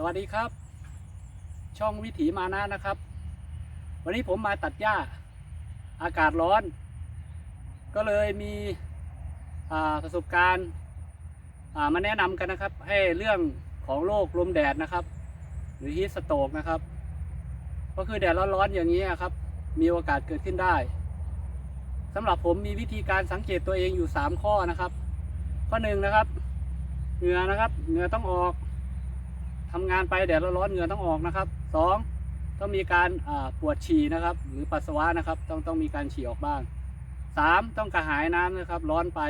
สวัสดีครับ ช่องวิถีมานะนะครับ วันนี้ผมมาตัดหญ้าอากาศร้อน ก็เลยมีประสบการณ์มาแนะนำกันนะครับ ให้เรื่องของโรคลมแดดนะครับ หรือฮีสโตกนะครับ ก็คือแดดร้อนๆอย่างนี้ครับ มีโอกาสเกิดขึ้นได้สำหรับผมมีวิธีการสังเกตตัวเองอยู่ 3 ข้อนะครับ ข้อหนึ่งนะครับเหงื่อนะครับเหงื่อต้องออก ทำงานไปแดดร้อนเหงื่อต้องออกนะครับสองต้องมีการปวดฉี่นะครับ หรือปัสสาวะนะครับ ต้องต้องมีการฉี่ออกบ้างสามต้องกระหายน้ำนะครับ ร้อนไป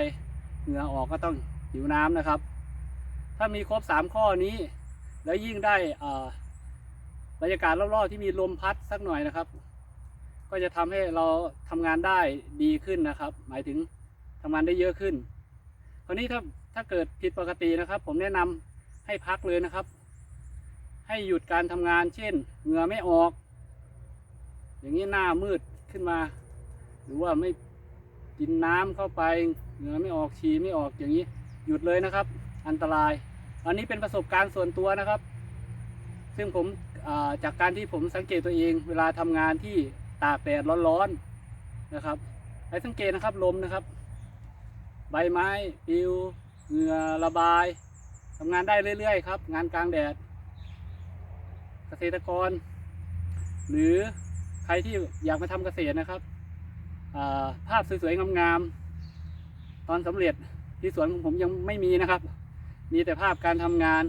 เหงื่อออกก็ต้องหิวน้ำนะครับ ถ้ามีครบสามข้อนี้ แล้วยิ่งได้อ่าบรรยากาศรอบๆที่มีลมพัดสักหน่อยนะครับ ก็จะทำให้เราทำงานได้ดีขึ้นนะครับ หมายถึงทำงานได้เยอะขึ้นคราวนี้ถ้าถ้าเกิดผิดปกตินะครับ ผมแนะนำให้พักเลยนะครับ ให้หยุดการทำงาน เช่น เหงื่อไม่ออก อย่างนี้หน้ามืดขึ้นมา หรือว่าไม่กินน้ำเข้าไป เหงื่อไม่ออกฉี่ไม่ออกอย่างนี้ หยุดเลยนะครับ อันตราย อันนี้เป็นประสบการณ์ส่วนตัวนะครับ ซึ่งผมจากการที่ผมสังเกตตัวเอง เวลาทำงานที่ตากแดดร้อนๆนะครับให้สังเกตนะครับลมนะครับ ใบไม้ปลิวเหงื่อระบายทำงานได้เรื่อยๆครับ งานกลางแดด เกษตรกร หรือใครที่อยากมาทำเกษตรนะครับภาพสวยๆงามๆตอนสำเร็จที่สวนของผมยังไม่มีนะครับ มีแต่ภาพการทำงาน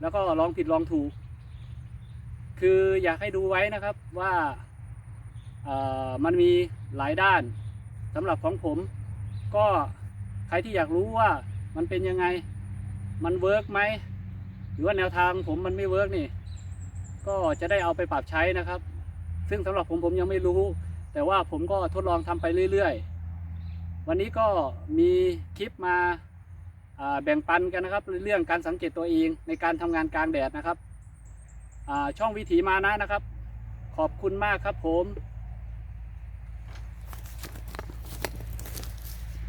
แล้วก็ลองผิดลองถูก คืออยากให้ดูไว้นะครับว่าอ่ามันมีหลายด้านสำหรับของผม ก็ใครที่อยากรู้ว่ามันเป็นยังไง มันเวิร์กไหม หรือว่าแนวทางผมมันไม่เวิร์กนี่ ก็จะได้เอาไปปรับใช้นะครับ ซึ่งสำหรับผมผมยังไม่รู้ แต่ว่าผมก็ทดลองทำไปเรื่อยๆ วันนี้ก็มีคลิปมาแบ่งปันกันนะครับ เรื่องการสังเกตตัวเองในการทำงานกลางแดดนะครับช่องวิถีมานะนะครับ ขอบคุณมากครับผม